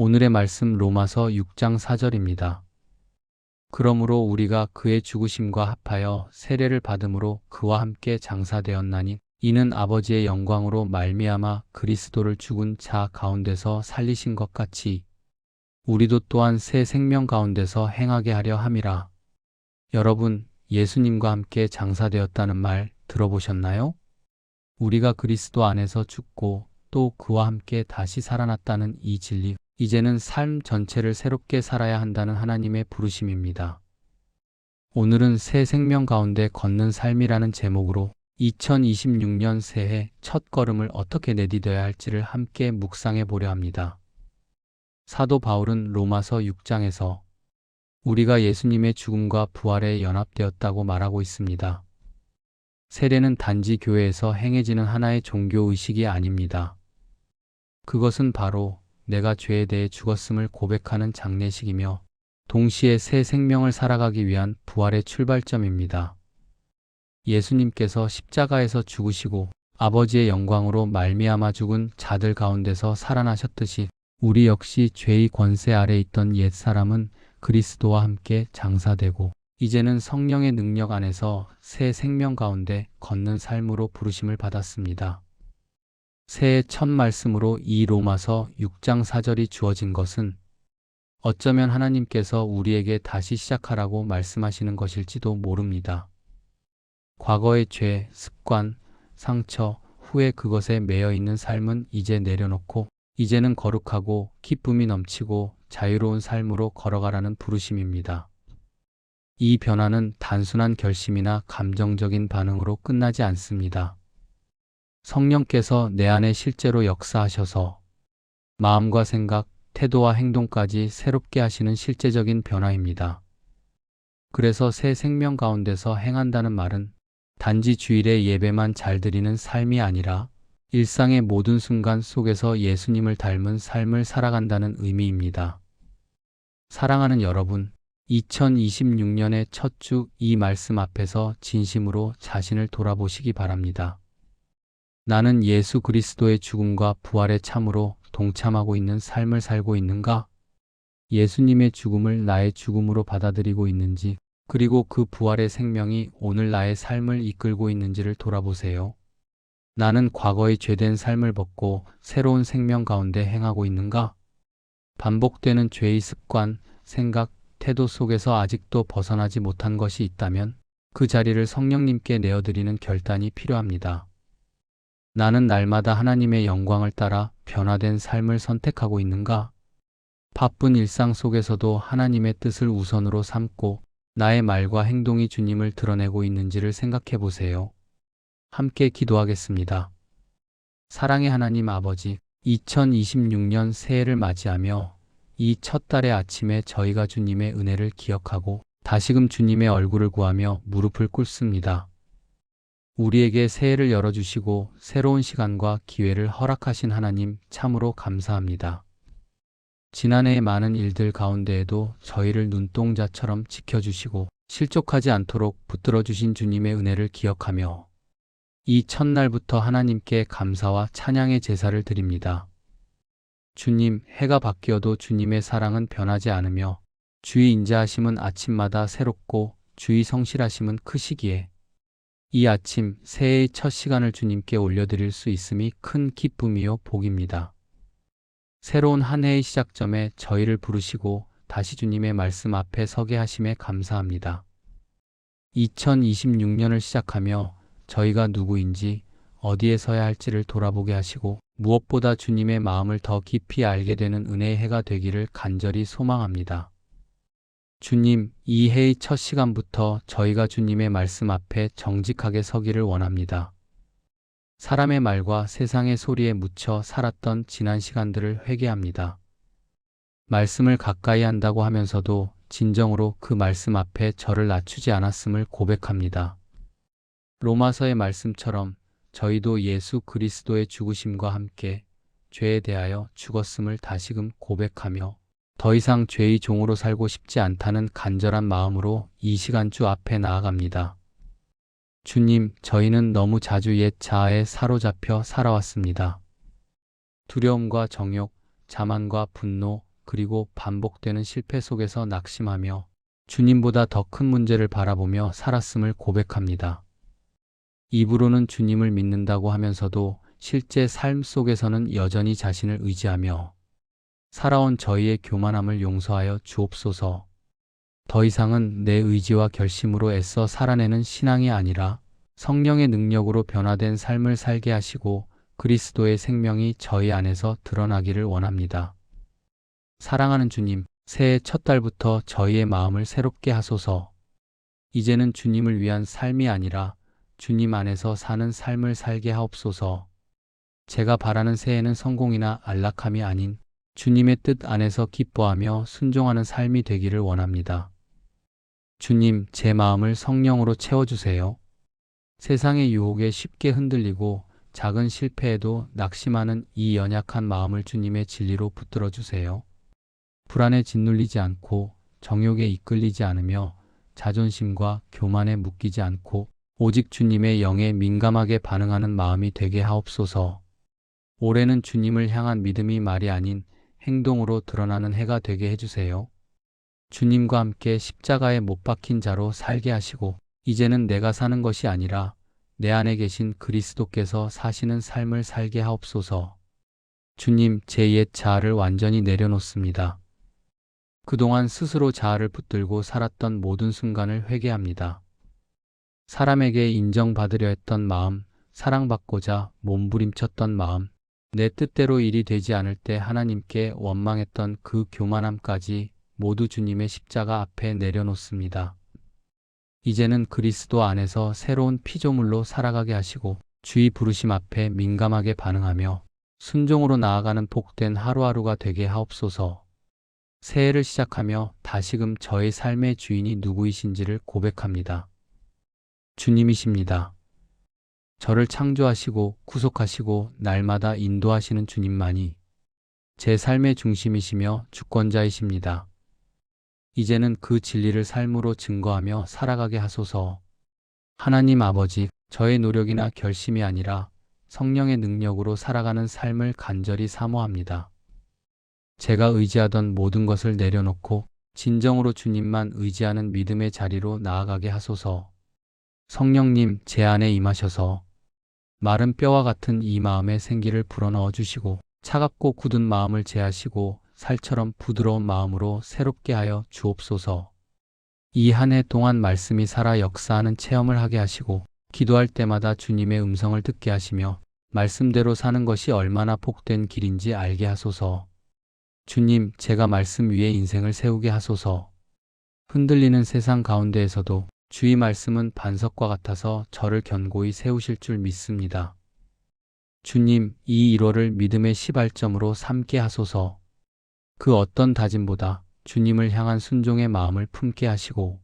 오늘의 말씀 로마서 6장 4절입니다. 그러므로 우리가 그의 죽으심과 합하여 세례를 받음으로 그와 함께 장사되었나니 이는 아버지의 영광으로 말미암아 그리스도를 죽은 자 가운데서 살리신 것 같이 우리도 또한 새 생명 가운데서 행하게 하려 함이라. 여러분, 예수님과 함께 장사되었다는 말 들어보셨나요? 우리가 그리스도 안에서 죽고 또 그와 함께 다시 살아났다는 이 진리, 이제는 삶 전체를 새롭게 살아야 한다는 하나님의 부르심입니다. 오늘은 새 생명 가운데 걷는 삶이라는 제목으로 2026년 새해 첫 걸음을 어떻게 내디뎌야 할지를 함께 묵상해 보려 합니다. 사도 바울은 로마서 6장에서 우리가 예수님의 죽음과 부활에 연합되었다고 말하고 있습니다. 세례는 단지 교회에서 행해지는 하나의 종교 의식이 아닙니다. 그것은 바로 내가 죄에 대해 죽었음을 고백하는 장례식이며 동시에 새 생명을 살아가기 위한 부활의 출발점입니다. 예수님께서 십자가에서 죽으시고 아버지의 영광으로 말미암아 죽은 자들 가운데서 살아나셨듯이 우리 역시 죄의 권세 아래 있던 옛 사람은 그리스도와 함께 장사되고 이제는 성령의 능력 안에서 새 생명 가운데 걷는 삶으로 부르심을 받았습니다. 새해 첫 말씀으로 이 로마서 6장 4절이 주어진 것은 어쩌면 하나님께서 우리에게 다시 시작하라고 말씀하시는 것일지도 모릅니다. 과거의 죄, 습관, 상처, 후에 그것에 매여 있는 삶은 이제 내려놓고 이제는 거룩하고 기쁨이 넘치고 자유로운 삶으로 걸어가라는 부르심입니다. 이 변화는 단순한 결심이나 감정적인 반응으로 끝나지 않습니다. 성령께서 내 안에 실제로 역사하셔서 마음과 생각, 태도와 행동까지 새롭게 하시는 실제적인 변화입니다. 그래서 새 생명 가운데서 행한다는 말은 단지 주일에 예배만 잘 드리는 삶이 아니라 일상의 모든 순간 속에서 예수님을 닮은 삶을 살아간다는 의미입니다. 사랑하는 여러분, 2026년의 첫 주 이 말씀 앞에서 진심으로 자신을 돌아보시기 바랍니다. 나는 예수 그리스도의 죽음과 부활에 참으로 동참하고 있는 삶을 살고 있는가? 예수님의 죽음을 나의 죽음으로 받아들이고 있는지, 그리고 그 부활의 생명이 오늘 나의 삶을 이끌고 있는지를 돌아보세요. 나는 과거의 죄된 삶을 벗고 새로운 생명 가운데 행하고 있는가? 반복되는 죄의 습관, 생각, 태도 속에서 아직도 벗어나지 못한 것이 있다면 그 자리를 성령님께 내어드리는 결단이 필요합니다. 나는 날마다 하나님의 영광을 따라 변화된 삶을 선택하고 있는가? 바쁜 일상 속에서도 하나님의 뜻을 우선으로 삼고 나의 말과 행동이 주님을 드러내고 있는지를 생각해 보세요. 함께 기도하겠습니다. 사랑의 하나님 아버지, 2026년 새해를 맞이하며 이 첫 달의 아침에 저희가 주님의 은혜를 기억하고 다시금 주님의 얼굴을 구하며 무릎을 꿇습니다. 우리에게 새해를 열어주시고 새로운 시간과 기회를 허락하신 하나님 참으로 감사합니다. 지난해의 많은 일들 가운데에도 저희를 눈동자처럼 지켜주시고 실족하지 않도록 붙들어 주신 주님의 은혜를 기억하며 이 첫날부터 하나님께 감사와 찬양의 제사를 드립니다. 주님, 해가 바뀌어도 주님의 사랑은 변하지 않으며 주의 인자하심은 아침마다 새롭고 주의 성실하심은 크시기에 이 아침 새해의 첫 시간을 주님께 올려드릴 수 있음이 큰 기쁨이요 복입니다. 새로운 한 해의 시작점에 저희를 부르시고 다시 주님의 말씀 앞에 서게 하심에 감사합니다. 2026년을 시작하며 저희가 누구인지 어디에 서야 할지를 돌아보게 하시고 무엇보다 주님의 마음을 더 깊이 알게 되는 은혜의 해가 되기를 간절히 소망합니다. 주님, 이 해의 첫 시간부터 저희가 주님의 말씀 앞에 정직하게 서기를 원합니다. 사람의 말과 세상의 소리에 묻혀 살았던 지난 시간들을 회개합니다. 말씀을 가까이 한다고 하면서도 진정으로 그 말씀 앞에 저를 낮추지 않았음을 고백합니다. 로마서의 말씀처럼 저희도 예수 그리스도의 죽으심과 함께 죄에 대하여 죽었음을 다시금 고백하며 더 이상 죄의 종으로 살고 싶지 않다는 간절한 마음으로 이 시간주 앞에 나아갑니다. 주님, 저희는 너무 자주 옛 자아에 사로잡혀 살아왔습니다. 두려움과 정욕, 자만과 분노, 그리고 반복되는 실패 속에서 낙심하며 주님보다 더 큰 문제를 바라보며 살았음을 고백합니다. 입으로는 주님을 믿는다고 하면서도 실제 삶 속에서는 여전히 자신을 의지하며 살아온 저희의 교만함을 용서하여 주옵소서. 더 이상은 내 의지와 결심으로 애써 살아내는 신앙이 아니라 성령의 능력으로 변화된 삶을 살게 하시고 그리스도의 생명이 저희 안에서 드러나기를 원합니다. 사랑하는 주님, 새해 첫 달부터 저희의 마음을 새롭게 하소서. 이제는 주님을 위한 삶이 아니라 주님 안에서 사는 삶을 살게 하옵소서. 제가 바라는 새해는 성공이나 안락함이 아닌 주님의 뜻 안에서 기뻐하며 순종하는 삶이 되기를 원합니다. 주님, 제 마음을 성령으로 채워주세요. 세상의 유혹에 쉽게 흔들리고 작은 실패에도 낙심하는 이 연약한 마음을 주님의 진리로 붙들어 주세요. 불안에 짓눌리지 않고 정욕에 이끌리지 않으며 자존심과 교만에 묶이지 않고 오직 주님의 영에 민감하게 반응하는 마음이 되게 하옵소서. 올해는 주님을 향한 믿음이 말이 아닌 행동으로 드러나는 해가 되게 해주세요. 주님과 함께 십자가에 못 박힌 자로 살게 하시고, 이제는 내가 사는 것이 아니라 내 안에 계신 그리스도께서 사시는 삶을 살게 하옵소서. 주님, 제 옛 자아를 완전히 내려놓습니다. 그동안 스스로 자아를 붙들고 살았던 모든 순간을 회개합니다. 사람에게 인정받으려 했던 마음, 사랑받고자 몸부림쳤던 마음, 내 뜻대로 일이 되지 않을 때 하나님께 원망했던 그 교만함까지 모두 주님의 십자가 앞에 내려놓습니다. 이제는 그리스도 안에서 새로운 피조물로 살아가게 하시고 주의 부르심 앞에 민감하게 반응하며 순종으로 나아가는 복된 하루하루가 되게 하옵소서. 새해를 시작하며 다시금 저의 삶의 주인이 누구이신지를 고백합니다. 주님이십니다. 저를 창조하시고 구속하시고 날마다 인도하시는 주님만이 제 삶의 중심이시며 주권자이십니다. 이제는 그 진리를 삶으로 증거하며 살아가게 하소서. 하나님 아버지, 저의 노력이나 결심이 아니라 성령의 능력으로 살아가는 삶을 간절히 사모합니다. 제가 의지하던 모든 것을 내려놓고 진정으로 주님만 의지하는 믿음의 자리로 나아가게 하소서. 성령님, 제 안에 임하셔서 마른 뼈와 같은 이 마음에 생기를 불어넣어 주시고 차갑고 굳은 마음을 제하시고 살처럼 부드러운 마음으로 새롭게 하여 주옵소서. 이 한 해 동안 말씀이 살아 역사하는 체험을 하게 하시고 기도할 때마다 주님의 음성을 듣게 하시며 말씀대로 사는 것이 얼마나 복된 길인지 알게 하소서. 주님, 제가 말씀 위에 인생을 세우게 하소서. 흔들리는 세상 가운데에서도 주의 말씀은 반석과 같아서 저를 견고히 세우실 줄 믿습니다. 주님, 이 1월을 믿음의 시발점으로 삼게 하소서. 그 어떤 다짐보다 주님을 향한 순종의 마음을 품게 하시고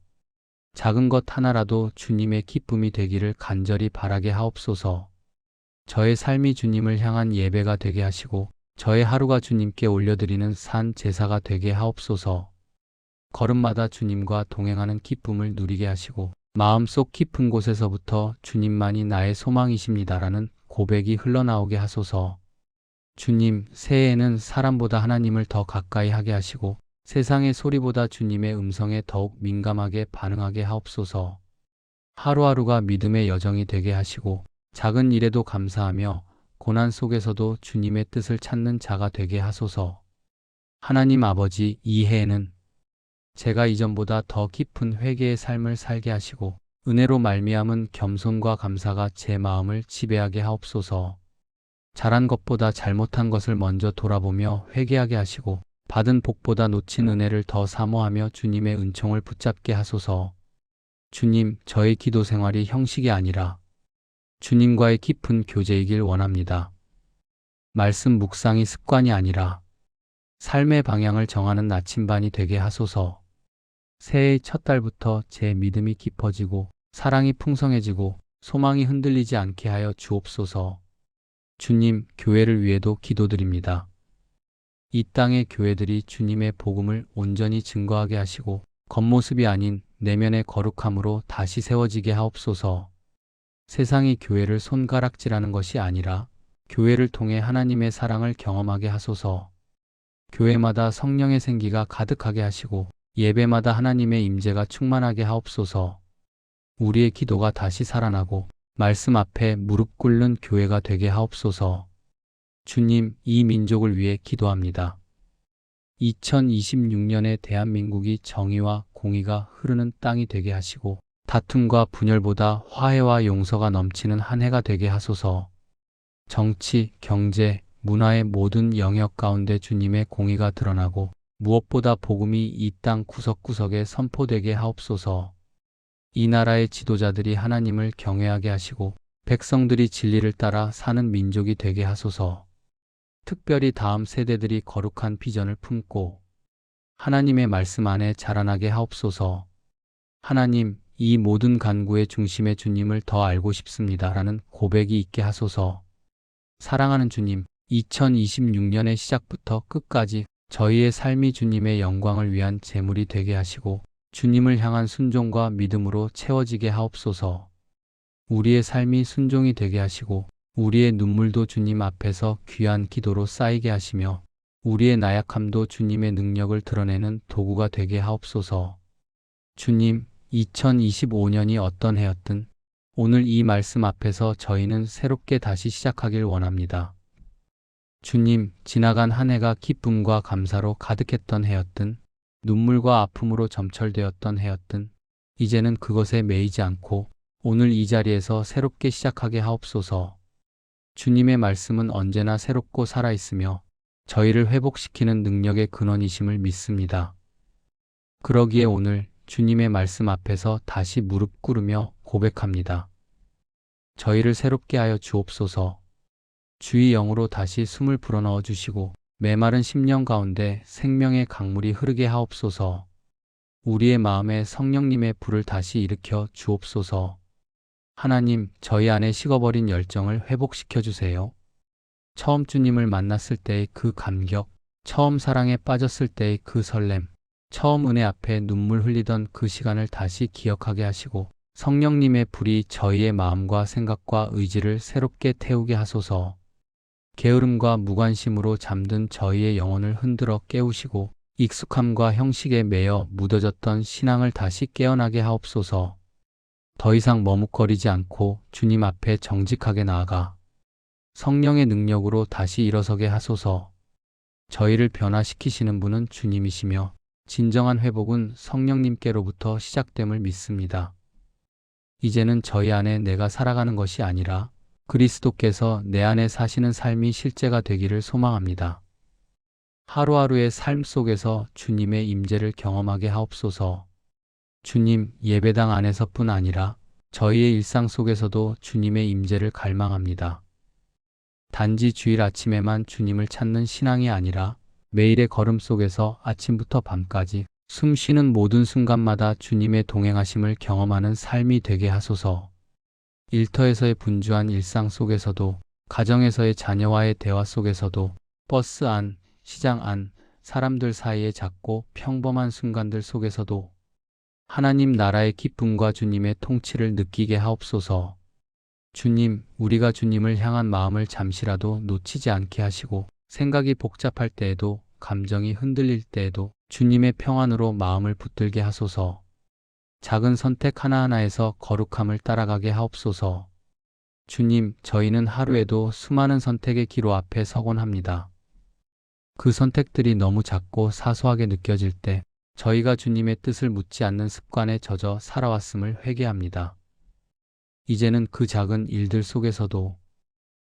작은 것 하나라도 주님의 기쁨이 되기를 간절히 바라게 하옵소서. 저의 삶이 주님을 향한 예배가 되게 하시고 저의 하루가 주님께 올려드리는 산 제사가 되게 하옵소서. 걸음마다 주님과 동행하는 기쁨을 누리게 하시고 마음속 깊은 곳에서부터 주님만이 나의 소망이십니다라는 고백이 흘러나오게 하소서. 주님, 새해에는 사람보다 하나님을 더 가까이 하게 하시고 세상의 소리보다 주님의 음성에 더욱 민감하게 반응하게 하옵소서. 하루하루가 믿음의 여정이 되게 하시고 작은 일에도 감사하며 고난 속에서도 주님의 뜻을 찾는 자가 되게 하소서. 하나님 아버지, 이 해에는 제가 이전보다 더 깊은 회개의 삶을 살게 하시고 은혜로 말미암은 겸손과 감사가 제 마음을 지배하게 하옵소서. 잘한 것보다 잘못한 것을 먼저 돌아보며 회개하게 하시고 받은 복보다 놓친 은혜를 더 사모하며 주님의 은총을 붙잡게 하소서. 주님, 저의 기도 생활이 형식이 아니라 주님과의 깊은 교제이길 원합니다. 말씀 묵상이 습관이 아니라 삶의 방향을 정하는 나침반이 되게 하소서. 새해의 첫 달부터 제 믿음이 깊어지고 사랑이 풍성해지고 소망이 흔들리지 않게 하여 주옵소서. 주님, 교회를 위해도 기도드립니다. 이 땅의 교회들이 주님의 복음을 온전히 증거하게 하시고 겉모습이 아닌 내면의 거룩함으로 다시 세워지게 하옵소서. 세상이 교회를 손가락질하는 것이 아니라 교회를 통해 하나님의 사랑을 경험하게 하소서. 교회마다 성령의 생기가 가득하게 하시고 예배마다 하나님의 임재가 충만하게 하옵소서. 우리의 기도가 다시 살아나고 말씀 앞에 무릎 꿇는 교회가 되게 하옵소서. 주님, 이 민족을 위해 기도합니다. 2026년에 대한민국이 정의와 공의가 흐르는 땅이 되게 하시고 다툼과 분열보다 화해와 용서가 넘치는 한 해가 되게 하소서. 정치, 경제, 문화의 모든 영역 가운데 주님의 공의가 드러나고 무엇보다 복음이 이 땅 구석구석에 선포되게 하옵소서. 이 나라의 지도자들이 하나님을 경외하게 하시고 백성들이 진리를 따라 사는 민족이 되게 하소서. 특별히 다음 세대들이 거룩한 비전을 품고 하나님의 말씀 안에 자라나게 하옵소서. 하나님, 이 모든 간구의 중심에 주님을 더 알고 싶습니다. 라는 고백이 있게 하소서. 사랑하는 주님, 2026년의 시작부터 끝까지 저희의 삶이 주님의 영광을 위한 제물이 되게 하시고 주님을 향한 순종과 믿음으로 채워지게 하옵소서. 우리의 삶이 순종이 되게 하시고 우리의 눈물도 주님 앞에서 귀한 기도로 쌓이게 하시며 우리의 나약함도 주님의 능력을 드러내는 도구가 되게 하옵소서. 주님, 2025년이 어떤 해였든 오늘 이 말씀 앞에서 저희는 새롭게 다시 시작하길 원합니다. 주님, 지나간 한 해가 기쁨과 감사로 가득했던 해였든 눈물과 아픔으로 점철되었던 해였든 이제는 그것에 매이지 않고 오늘 이 자리에서 새롭게 시작하게 하옵소서. 주님의 말씀은 언제나 새롭고 살아있으며 저희를 회복시키는 능력의 근원이심을 믿습니다. 그러기에 오늘 주님의 말씀 앞에서 다시 무릎 꿇으며 고백합니다. 저희를 새롭게 하여 주옵소서. 주의 영으로 다시 숨을 불어넣어 주시고 메마른 심령 가운데 생명의 강물이 흐르게 하옵소서. 우리의 마음에 성령님의 불을 다시 일으켜 주옵소서. 하나님, 저희 안에 식어버린 열정을 회복시켜 주세요. 처음 주님을 만났을 때의 그 감격, 처음 사랑에 빠졌을 때의 그 설렘, 처음 은혜 앞에 눈물 흘리던 그 시간을 다시 기억하게 하시고 성령님의 불이 저희의 마음과 생각과 의지를 새롭게 태우게 하소서. 게으름과 무관심으로 잠든 저희의 영혼을 흔들어 깨우시고 익숙함과 형식에 매여 묻어졌던 신앙을 다시 깨어나게 하옵소서. 더 이상 머뭇거리지 않고 주님 앞에 정직하게 나아가 성령의 능력으로 다시 일어서게 하소서. 저희를 변화시키시는 분은 주님이시며 진정한 회복은 성령님께로부터 시작됨을 믿습니다. 이제는 저희 안에 내가 살아가는 것이 아니라 그리스도께서 내 안에 사시는 삶이 실제가 되기를 소망합니다. 하루하루의 삶 속에서 주님의 임재를 경험하게 하옵소서. 주님 예배당 안에서뿐 아니라 저희의 일상 속에서도 주님의 임재를 갈망합니다. 단지 주일 아침에만 주님을 찾는 신앙이 아니라 매일의 걸음 속에서 아침부터 밤까지 숨 쉬는 모든 순간마다 주님의 동행하심을 경험하는 삶이 되게 하소서. 일터에서의 분주한 일상 속에서도 가정에서의 자녀와의 대화 속에서도 버스 안, 시장 안, 사람들 사이의 작고 평범한 순간들 속에서도 하나님 나라의 기쁨과 주님의 통치를 느끼게 하옵소서. 주님, 우리가 주님을 향한 마음을 잠시라도 놓치지 않게 하시고 생각이 복잡할 때에도 감정이 흔들릴 때에도 주님의 평안으로 마음을 붙들게 하소서. 작은 선택 하나하나에서 거룩함을 따라가게 하옵소서. 주님, 저희는 하루에도 수많은 선택의 기로 앞에 서곤 합니다. 그 선택들이 너무 작고 사소하게 느껴질 때 저희가 주님의 뜻을 묻지 않는 습관에 젖어 살아왔음을 회개합니다. 이제는 그 작은 일들 속에서도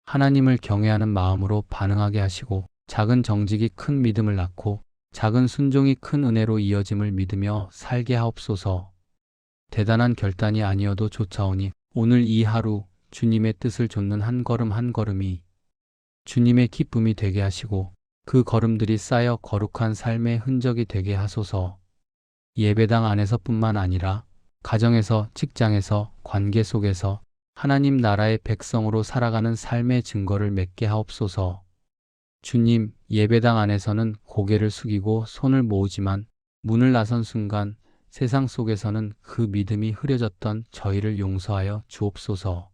하나님을 경외하는 마음으로 반응하게 하시고 작은 정직이 큰 믿음을 낳고 작은 순종이 큰 은혜로 이어짐을 믿으며 살게 하옵소서. 대단한 결단이 아니어도 쫓아오니 오늘 이 하루 주님의 뜻을 좇는 한 걸음 한 걸음이 주님의 기쁨이 되게 하시고 그 걸음들이 쌓여 거룩한 삶의 흔적이 되게 하소서. 예배당 안에서뿐만 아니라 가정에서, 직장에서, 관계 속에서 하나님 나라의 백성으로 살아가는 삶의 증거를 맺게 하옵소서. 주님, 예배당 안에서는 고개를 숙이고 손을 모으지만 문을 나선 순간 세상 속에서는 그 믿음이 흐려졌던 저희를 용서하여 주옵소서.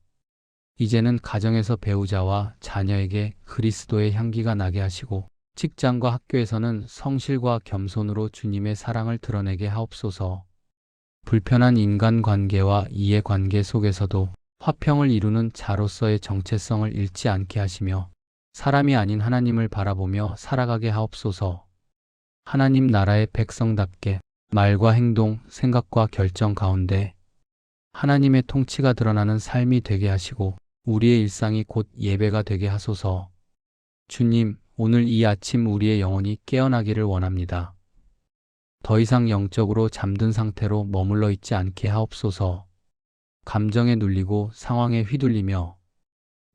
이제는 가정에서 배우자와 자녀에게 그리스도의 향기가 나게 하시고 직장과 학교에서는 성실과 겸손으로 주님의 사랑을 드러내게 하옵소서. 불편한 인간관계와 이해관계 속에서도 화평을 이루는 자로서의 정체성을 잃지 않게 하시며 사람이 아닌 하나님을 바라보며 살아가게 하옵소서. 하나님 나라의 백성답게 말과 행동, 생각과 결정 가운데 하나님의 통치가 드러나는 삶이 되게 하시고 우리의 일상이 곧 예배가 되게 하소서. 주님, 오늘 이 아침 우리의 영혼이 깨어나기를 원합니다. 더 이상 영적으로 잠든 상태로 머물러 있지 않게 하옵소서. 감정에 눌리고 상황에 휘둘리며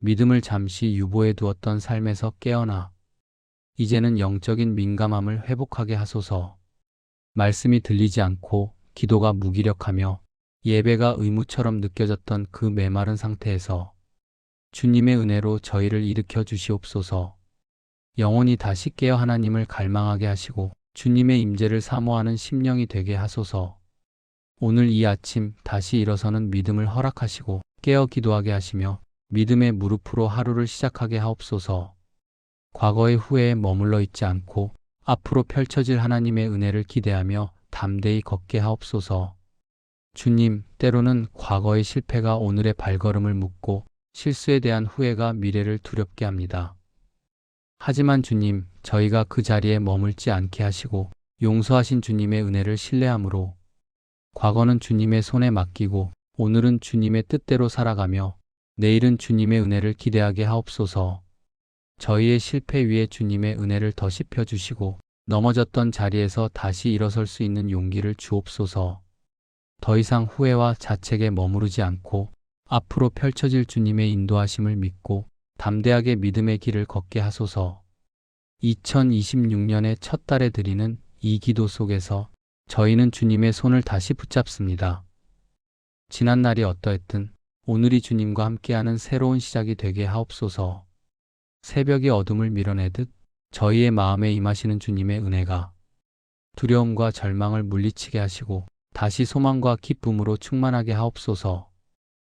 믿음을 잠시 유보해 두었던 삶에서 깨어나 이제는 영적인 민감함을 회복하게 하소서. 말씀이 들리지 않고 기도가 무기력하며 예배가 의무처럼 느껴졌던 그 메마른 상태에서 주님의 은혜로 저희를 일으켜 주시옵소서. 영혼이 다시 깨어 하나님을 갈망하게 하시고 주님의 임재를 사모하는 심령이 되게 하소서. 오늘 이 아침 다시 일어서는 믿음을 허락하시고 깨어 기도하게 하시며 믿음의 무릎으로 하루를 시작하게 하옵소서. 과거의 후회에 머물러 있지 않고 앞으로 펼쳐질 하나님의 은혜를 기대하며 담대히 걷게 하옵소서. 주님, 때로는 과거의 실패가 오늘의 발걸음을 묶고 실수에 대한 후회가 미래를 두렵게 합니다. 하지만 주님, 저희가 그 자리에 머물지 않게 하시고 용서하신 주님의 은혜를 신뢰함으로 과거는 주님의 손에 맡기고 오늘은 주님의 뜻대로 살아가며 내일은 주님의 은혜를 기대하게 하옵소서. 저희의 실패 위에 주님의 은혜를 더 씹혀주시고 넘어졌던 자리에서 다시 일어설 수 있는 용기를 주옵소서. 더 이상 후회와 자책에 머무르지 않고 앞으로 펼쳐질 주님의 인도하심을 믿고 담대하게 믿음의 길을 걷게 하소서. 2026년의 첫 달에 드리는 이 기도 속에서 저희는 주님의 손을 다시 붙잡습니다. 지난 날이 어떠했든 오늘이 주님과 함께하는 새로운 시작이 되게 하옵소서. 새벽이 어둠을 밀어내듯 저희의 마음에 임하시는 주님의 은혜가 두려움과 절망을 물리치게 하시고 다시 소망과 기쁨으로 충만하게 하옵소서.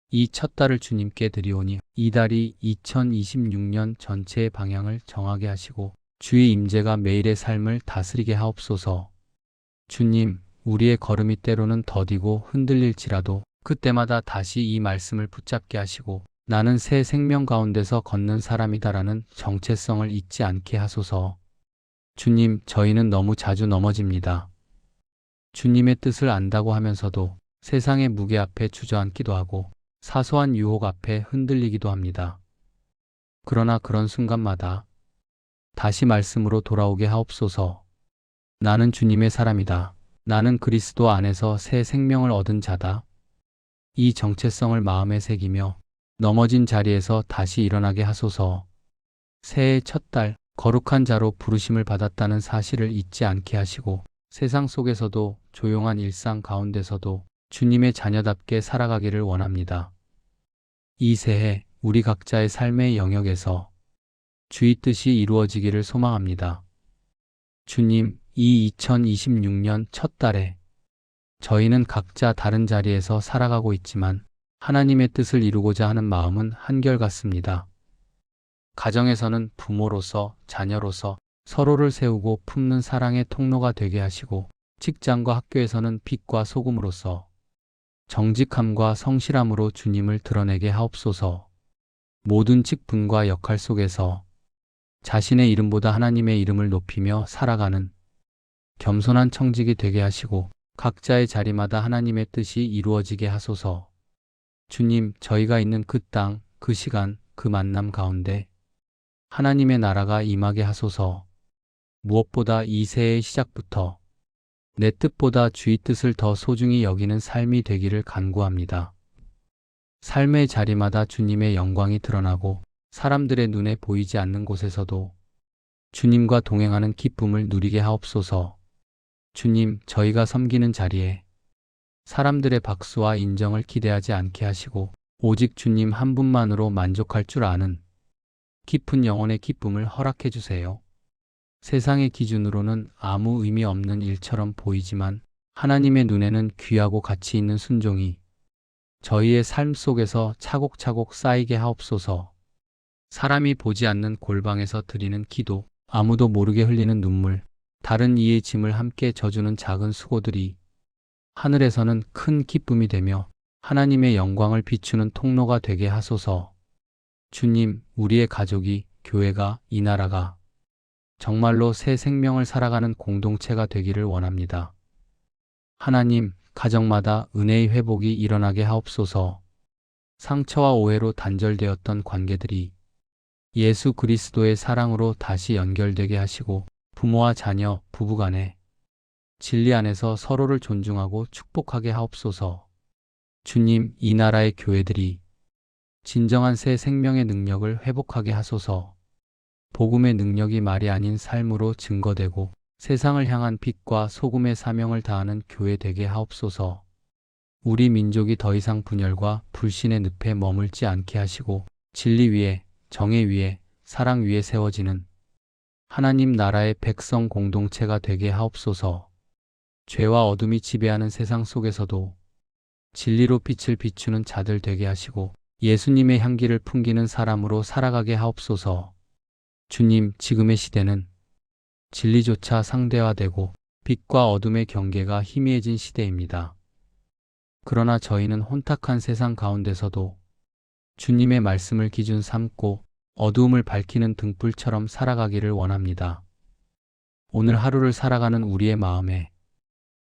이 첫 달을 주님께 드리오니 이 달이 2026년 전체의 방향을 정하게 하시고 주의 임재가 매일의 삶을 다스리게 하옵소서. 주님, 우리의 걸음이 때로는 더디고 흔들릴지라도 그때마다 다시 이 말씀을 붙잡게 하시고 나는 새 생명 가운데서 걷는 사람이다라는 정체성을 잊지 않게 하소서. 주님, 저희는 너무 자주 넘어집니다. 주님의 뜻을 안다고 하면서도 세상의 무게 앞에 주저앉기도 하고 사소한 유혹 앞에 흔들리기도 합니다. 그러나 그런 순간마다 다시 말씀으로 돌아오게 하옵소서. 나는 주님의 사람이다. 나는 그리스도 안에서 새 생명을 얻은 자다. 이 정체성을 마음에 새기며 넘어진 자리에서 다시 일어나게 하소서. 새해 첫 달 거룩한 자로 부르심을 받았다는 사실을 잊지 않게 하시고 세상 속에서도 조용한 일상 가운데서도 주님의 자녀답게 살아가기를 원합니다. 이 새해 우리 각자의 삶의 영역에서 주의 뜻이 이루어지기를 소망합니다. 주님, 이 2026년 첫 달에 저희는 각자 다른 자리에서 살아가고 있지만 하나님의 뜻을 이루고자 하는 마음은 한결같습니다. 가정에서는 부모로서, 자녀로서 서로를 세우고 품는 사랑의 통로가 되게 하시고 직장과 학교에서는 빛과 소금으로서 정직함과 성실함으로 주님을 드러내게 하옵소서. 모든 직분과 역할 속에서 자신의 이름보다 하나님의 이름을 높이며 살아가는 겸손한 청직이 되게 하시고 각자의 자리마다 하나님의 뜻이 이루어지게 하소서. 주님, 저희가 있는 그 땅, 그 시간, 그 만남 가운데 하나님의 나라가 임하게 하소서. 무엇보다 이 새해의 시작부터 내 뜻보다 주의 뜻을 더 소중히 여기는 삶이 되기를 간구합니다. 삶의 자리마다 주님의 영광이 드러나고 사람들의 눈에 보이지 않는 곳에서도 주님과 동행하는 기쁨을 누리게 하옵소서. 주님, 저희가 섬기는 자리에 사람들의 박수와 인정을 기대하지 않게 하시고 오직 주님 한 분만으로 만족할 줄 아는 깊은 영혼의 기쁨을 허락해 주세요. 세상의 기준으로는 아무 의미 없는 일처럼 보이지만 하나님의 눈에는 귀하고 가치 있는 순종이 저희의 삶 속에서 차곡차곡 쌓이게 하옵소서. 사람이 보지 않는 골방에서 드리는 기도, 아무도 모르게 흘리는 눈물, 다른 이의 짐을 함께 져주는 작은 수고들이 하늘에서는 큰 기쁨이 되며 하나님의 영광을 비추는 통로가 되게 하소서. 주님, 우리의 가족이, 교회가, 이 나라가 정말로 새 생명을 살아가는 공동체가 되기를 원합니다. 하나님, 가정마다 은혜의 회복이 일어나게 하옵소서. 상처와 오해로 단절되었던 관계들이 예수 그리스도의 사랑으로 다시 연결되게 하시고 부모와 자녀, 부부간에 진리 안에서 서로를 존중하고 축복하게 하옵소서. 주님, 이 나라의 교회들이 진정한 새 생명의 능력을 회복하게 하소서. 복음의 능력이 말이 아닌 삶으로 증거되고 세상을 향한 빛과 소금의 사명을 다하는 교회 되게 하옵소서. 우리 민족이 더 이상 분열과 불신의 늪에 머물지 않게 하시고 진리 위에, 정의 위에, 사랑 위에 세워지는 하나님 나라의 백성 공동체가 되게 하옵소서. 죄와 어둠이 지배하는 세상 속에서도 진리로 빛을 비추는 자들 되게 하시고 예수님의 향기를 풍기는 사람으로 살아가게 하옵소서. 주님, 지금의 시대는 진리조차 상대화되고 빛과 어둠의 경계가 희미해진 시대입니다. 그러나 저희는 혼탁한 세상 가운데서도 주님의 말씀을 기준 삼고 어두움을 밝히는 등불처럼 살아가기를 원합니다. 오늘 하루를 살아가는 우리의 마음에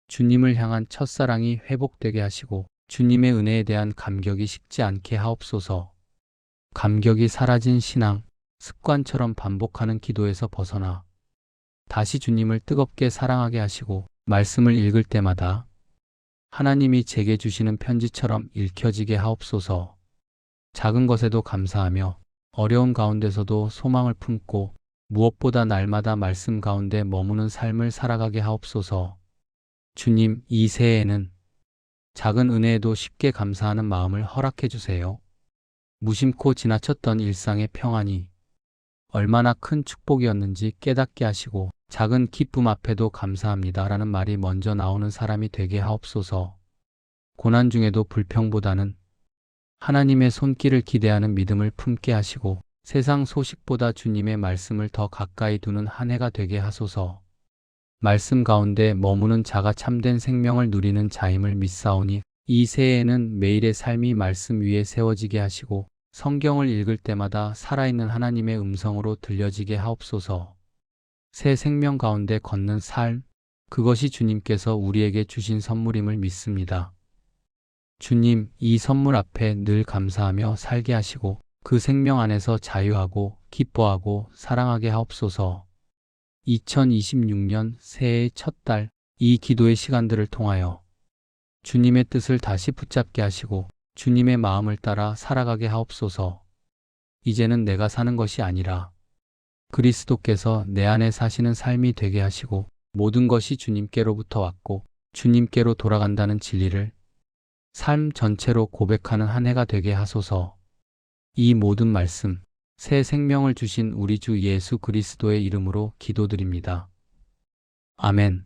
주님을 향한 첫사랑이 회복되게 하시고 주님의 은혜에 대한 감격이 식지 않게 하옵소서. 감격이 사라진 신앙, 습관처럼 반복하는 기도에서 벗어나 다시 주님을 뜨겁게 사랑하게 하시고 말씀을 읽을 때마다 하나님이 제게 주시는 편지처럼 읽혀지게 하옵소서. 작은 것에도 감사하며 어려운 가운데서도 소망을 품고 무엇보다 날마다 말씀 가운데 머무는 삶을 살아가게 하옵소서. 주님, 이 새해에는 작은 은혜에도 쉽게 감사하는 마음을 허락해 주세요. 무심코 지나쳤던 일상의 평안이 얼마나 큰 축복이었는지 깨닫게 하시고 작은 기쁨 앞에도 감사합니다. 라는 말이 먼저 나오는 사람이 되게 하옵소서. 고난 중에도 불평보다는 하나님의 손길을 기대하는 믿음을 품게 하시고 세상 소식보다 주님의 말씀을 더 가까이 두는 한 해가 되게 하소서. 말씀 가운데 머무는 자가 참된 생명을 누리는 자임을 믿사오니 이 새해에는 매일의 삶이 말씀 위에 세워지게 하시고 성경을 읽을 때마다 살아있는 하나님의 음성으로 들려지게 하옵소서. 새 생명 가운데 걷는 삶, 그것이 주님께서 우리에게 주신 선물임을 믿습니다. 주님, 이 선물 앞에 늘 감사하며 살게 하시고 그 생명 안에서 자유하고 기뻐하고 사랑하게 하옵소서. 2026년 새해의 첫 달, 이 기도의 시간들을 통하여 주님의 뜻을 다시 붙잡게 하시고 주님의 마음을 따라 살아가게 하옵소서. 이제는 내가 사는 것이 아니라 그리스도께서 내 안에 사시는 삶이 되게 하시고 모든 것이 주님께로부터 왔고 주님께로 돌아간다는 진리를 삶 전체로 고백하는 한 해가 되게 하소서. 이 모든 말씀, 새 생명을 주신 우리 주 예수 그리스도의 이름으로 기도드립니다. 아멘.